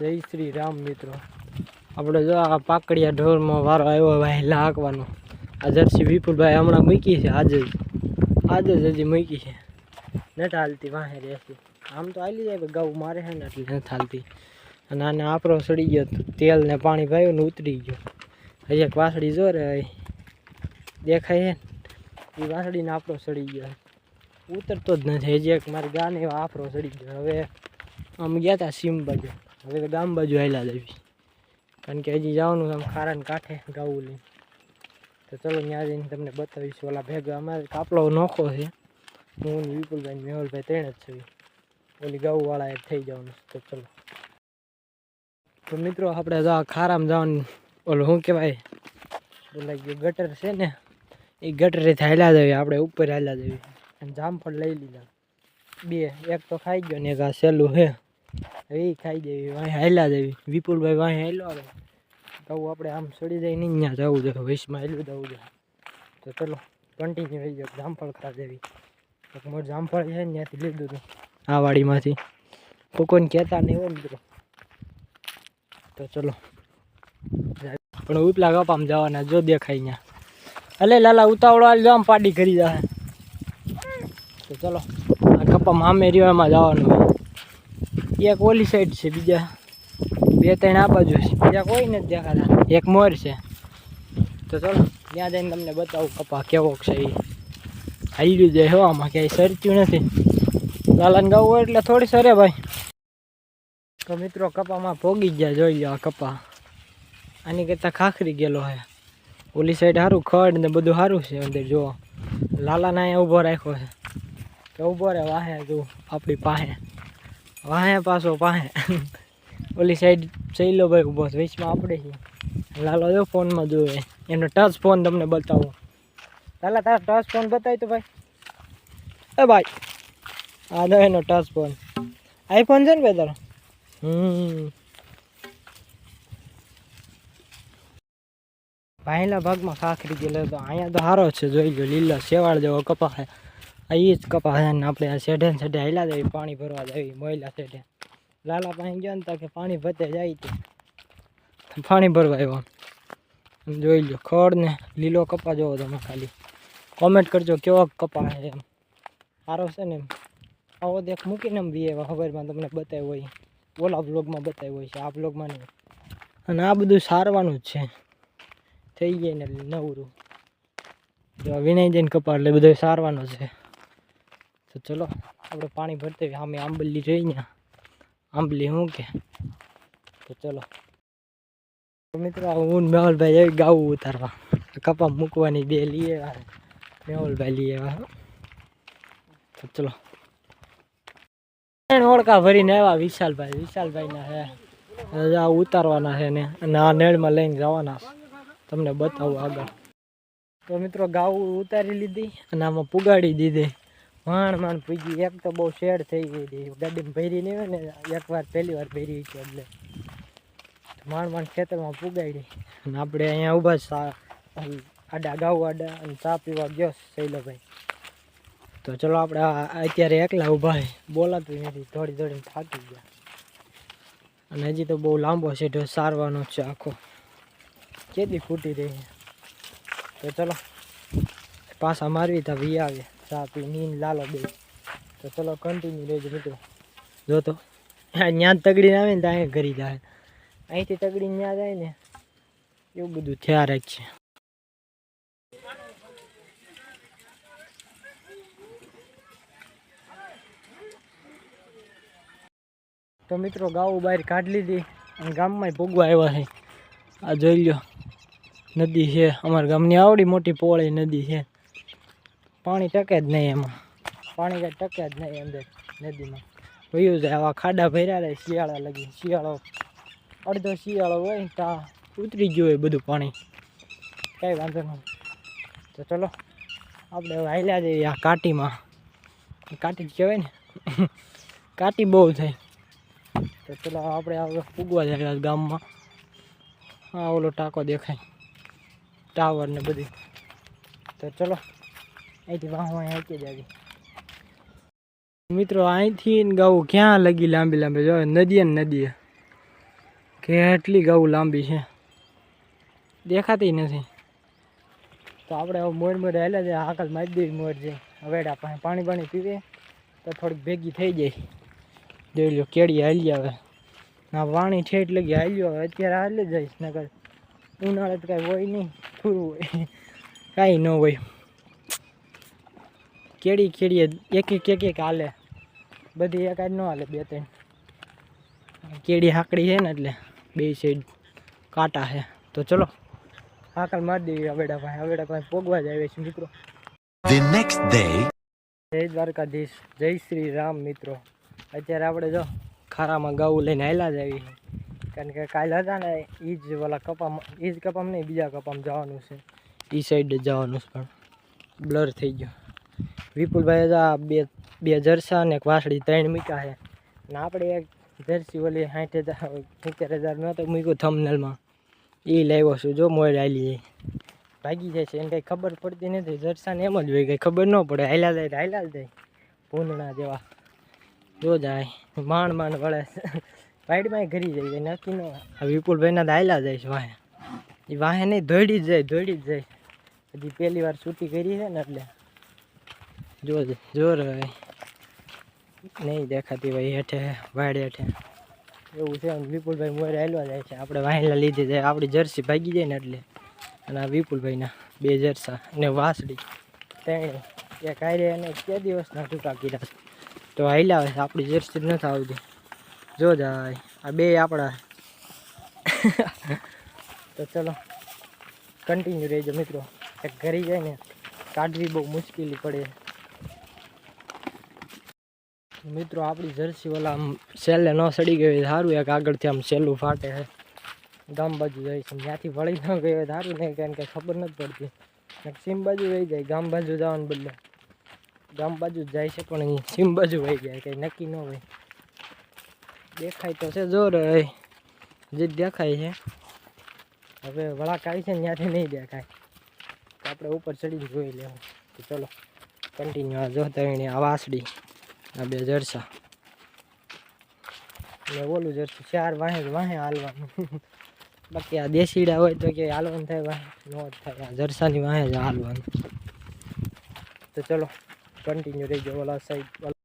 જય શ્રી રામ મિત્રો. આપણે જો આ પાકડિયા ઢોરમાં વારો આવ્યો ભાઈ લાકવાનો આ જર્સી વિપુલભાઈ હમણાં મૂકી છે, આજે આજે જ હજી મૂકી છે. નથી હાલતી, વાહે રહેતી આમ તો હાલી જાય ગૌ મારે છે ને એટલે નથી હાલતી. અને આને આપણો સડી ગયો તેલ ને પાણી ભાયું ને ઉતરી ગયો. હજી એક વાસળી જો રે દેખાય છે એ વાસળીને આપણો સડી ગયો. ઉતરતો જ નથી. હજી એક મારી ગાને આફરો સડી ગયો. હવે આમ ગયા હતા સીમ બાજુ. હવે ગામ બાજુ આવેલા જ કારણ કે હજી જવાનું આમ ખારાને કાંઠે ગાવું લઈને તો ચલો ત્યાં જઈને તમને બતાવીશ ઓલા ભેગા. અમારે કાપલો નોખો છે. હું ને વિપુલભાઈ મેહુલભાઈ ત્રણ જ છું ઓલી ગાઉવાળા એ થઈ જવાનું તો ચલો. તો મિત્રો આપણે જવા ખારામાં જવાનું, ઓલું શું કહેવાય? ઓલા જે ગટર છે ને, એ ગટરેથી હાલ્યા જવી આપણે ઉપર હાલ્યા જવી અને જામફળ લઈ લીધા. બે. એક તો ખાઈ ગયો ને એક આ સહેલું હવે એ ખાઈ દેવી, વાંહે હાલ્યા દેવી. વિપુલભાઈ વાંહે હાલ્યો આવે તો આપણે આમ સડી જાય નહીં ત્યાં જવું જોઈએ વૈશમાં હાલ્યું જવું જોઈએ તો ચલો કન્ટિન્યુ રહી ગયો. જામફળ ખા દેવી. એક મોટ જામફળ છે ને ત્યાંથી લીધું હતું આ વાડીમાંથી. કોઈને કહેતા નહીં હોય મિત્રો. તો ચલો. પણ ઉપલા કપામાં જવાના, જો દેખાય ત્યાં અલે લાલા, ઉતાવળો હાલ જો આમ પાડી કરી જાય તો ચલો, આ કપામાં આમે રહ્યો જવાનું. એક ઓલી સાઈડ છે, બીજા બે ત્રણ આ બાજુ છે. બીજા કોઈ નથી દેખાતા. એક મોર છે. તો ચલો, ત્યાં જઈને તમને બતાવું કપા કેવો છે એ હાઈ ગયું છે હવામાં ક્યાંય સરચ્યું નથી. લાલન ગાવું હોય એટલે થોડી સરે ભાઈ. તો મિત્રો, કપામાં પોગી ગયા, જોઈ લો કપા. આની કરતાં ખાખરી ગયેલો હે. ઓલી સાઈડ સારું ખડ ને બધું સારું છે અંદર જો લાલાને અહીંયા ઊભો રાખ્યો છે. તો ઊભો રહે વાહે જો આપણી પાસે વાહે પાછો પાસે ઓલી સાઈડ ચૈલો ભાઈ ઊભો છે, વચમાં આપણે છીએ. લાલો જો ફોનમાં જોવે. એનો ટચ ફોન તમને બતાવો. લાલા, તારા ટચ ફોન બતાવી તો ભાઈ. એ ભાઈ, આ તો એનો ટચ ફોન આઈફોન છે ને ભાઈ તારો? હમ. ભાઈના ભાગમાં ખાખરી ગયેલો તો અહીંયા તો સારો છે, જોઈ લો, લીલા શેવાળ જેવો કપા આ એ જ કપા છે ને આપણે આ શેઢે શેઢે હાલ્યા દેવી પાણી ભરવા જાય મોયલા શેઢે. લાલા પાસે ગયા ને કે પાણી ભતે જાય તે. પાણી ભરવા આવ્યો. જોઈ લો ખડ ને લીલો કપા જોવો તમે ખાલી. કોમેન્ટ કરજો કેવો કપા છે એમ. સારો છે ને આવો દેખ, મૂકીને એમ બી એવા ખબરમાં તમને બતાવ્યો હોય. ઓલા બ્લોગમાં બતાવ્યો હોય છે, આ બ્લોગમાં નહીં. અને આ બધું સારવાનું જ છે. થઈ જાય ને નવરું. વિનાઈ જઈને કપા એટલે બધું સારવાનું છે. તો ચલો, આપણે પાણી ભરતે સામે આંબલી જોઈ ને આંબલી શું કે? તો ચલો. મિત્રો હું મેહુલભાઈ એવી ગાવું ઉતારવા. કપા મૂકવાની બે લઈએ આવ્યા મેહુલભાઈ આવ્યા તો ચલો. ત્રણ ભરીને આવ્યા વિશાલભાઈ. વિશાલભાઈના હવે આ ઉતારવાના છે ને. અને આ નેળમાં લઈને જવાના. તમને બતાવું આગળ. તો મિત્રો, ગાવું ઉતારી લીધી અને આમાં પુગાડી દીધી. માંડ માંડ પૂગી એક તો બહુ શેડ થઈ ગઈ હતી. ગાડીમાં ભેરી નહીં હોય ને, એકવાર પહેલી વાર ભેરી છે એટલે. માણ માંડ ખેતરમાં પુગાડી. અને આપણે અહીંયા ઊભા સા આડા ગાઉ આડા અને ચા પીવા ગયો શૈલોભાઈ. તો ચલો આપણે અત્યારે એકલા ઊભા બોલાતું નથી. થોડી થોડી થાકી ગયા. અને હજી તો બહુ લાંબો તો સારવાનો છે આખો. કેદી ફૂટી રહી તો ચલો, પાછા મારવી તા વી આવે. ચા પી લાલો બે. તો ચલો કન્ટિન્યુ રહેજો મિત્રો. જો તો ત્યાં તગડીને આવે ને ત્યાં ઘરી જાય. અહીંથી તગડીને ત્યાં જાય ને, એવું બધું થયા છે તો મિત્રો ગાઉ બહાર કાઢી લીધી અને ગામમાં ભોગવા આવ્યા છે. આ જોઈ લ્યો, નદી છે. અમારા ગામની આવડી મોટી પોળી નદી છે. પાણી ટકે જ નહીં એમાં. પાણી કાંઈ ટકે જ નહીં અંદર નદીમાં. વયું જાય, આવા ખાડા ભર્યા રહે, શિયાળા લગી, શિયાળો. અડધો શિયાળો હોય ત્યાં ઉતરી ગયું હોય બધું પાણી. કાંઈ વાંધો નહીં તો ચલો, આપણે હવે હાલ્યા જઈએ આ કાટીમાં. કાટી જ કહેવાય ને. કાટી બહુ થાય. તો ચલો, આપણે હવે પૂગવા જાય ગામમાં. હા ઓલો ટાંકો દેખાય. ટાવર ને બધી. તો ચલો અહીંથી વાહો જ જાય મિત્રો, અહીંથી ગાવું ક્યાં લગી લાંબી લાંબી? જો, નદીએ ને નદીએ. કેટલી ગૌ લાંબી છે. દેખાતી નથી. તો આપણે હવે મોર મોર હેલે છે હાકલ મારી દેવી મોર છે હવેડા પાસે પાણી પાણી પીવે, તો થોડીક ભેગી થઈ જાય. જોઈ લો કેડી હાલી આવે. ના પાણી ઠેઠ લગી હાલ્યું હવે અત્યારે હાલે જઈશ નગર ઉનાળે તો કાંઈ હોય નહીં, પૂરું હોય. કાંઈ ન હોય. કેડી કેડીએ એક એક એક એક હાલે. બધી એક જ ન હાલે બે ત્રણ. કેડી હાકડી છે ને એટલે બે સાઈડ કાંટા છે. તો ચલો હાકલ મારી દેવી અવેડા ભાઈ અવેડા ભાઈ પોગવા જ આવે છે મિત્રો. The next day, જય દ્વારકાધીશ જય શ્રી રામ મિત્રો. અત્યારે આપણે જો ખારામાં ગાવું લઈને આવેલા જ આવી કારણ કે કાલે હતા ને એ જ ઓલા કપામ એ જ કપામ નહીં બીજા કપામ જવાનું છે. એ સાઈડ જવાનું છે પણ બ્લર થઈ ગયો. વિપુલભાઈ આ બે બે જરસા એક વાસળી ત્રણ મૂક્યા છે ને આપણે એક જર્સી ઓલી સાઠ હજાર, સિત્તેર હજાર નહોતો મૂક્યું થમનલમાં એ લાવ્યો છું, જો મોડ આલી ભાગી જાય છે, એને કંઈ ખબર પડતી નથી. જર્સાને એમ જ હોય કંઈ ખબર ન પડે, હાલ્યા જાય હાલ્યા જાય. પૂંદણા જેવા. જો જાય, માંડ માંડ વળે. વાઈડમાં ઘરી જાય નક્કી ન વિપુલભાઈના હાલ્યા જાય છે વાહે. એ વાહે નહીં, દોડી જ જાય, દોડી જ જાય. હજી પહેલી વાર છૂટી કરી છે ને એટલે. જો જોર નહીં દેખાતી ભાઈ હેઠે, વાડ હેઠે. એવું છે વિપુલભાઈ મોરે હાલવા જાય છે. આપણે વાહેલા લીધે જાય. આપણી જર્સી ભાગી જાય ને એટલે. અને આ વિપુલભાઈના બે જર્સા અને વાસડી ત્રણે એક હારે અને કે દિવસના ટૂંકા કીધા છે. તો હાલ્યા આવે આપણી જર્સી નથી આવતી. જો જાય આ બે આપણા. તો ચલો. કન્ટિન્યુ રહેજો મિત્રો. એક ઘરે જાય ને કાઢવી બહુ મુશ્કેલી પડે. મિત્રો, આપણી જર્સી ઓલા આમ સેલે ન સડી ગઈ સારું, એક આગળથી આમ સેલું ફાટે છે. ગામ બાજુ જાય છે, ત્યાંથી વળી ન ગઈ હોય સારું નહીં, કારણ કે ખબર નથી પડતી. સીમ બાજુ વહી જાય, ગામ બાજુ જવાનું બદલે. ગામ બાજુ જ જાય છે, પણ અહીં સીમ બાજુ વહી જાય કંઈ નક્કી ન હોય. દેખાય તો છે જોર જે દેખાય છે. હવે વળાક આવી છે ને ત્યાંથી નહીં દેખાય. તો આપણે ઉપર ચડીને જોઈ લેવું. તો ચલો કન્ટિન્યુ આ જોતા એની આ બે જરસા. એટલે ઓલું જરસું, ચાર વાહે વાહે હાલવાનું. બાકી આ દેશીડા હોય તો કે હાલવાનું થાય વાહે, નો થાય. આ જરસાની વાહે જ હાલવાનું. તો ચલો કન્ટિન્યુ રહી ગયો ઓલા સાઈડ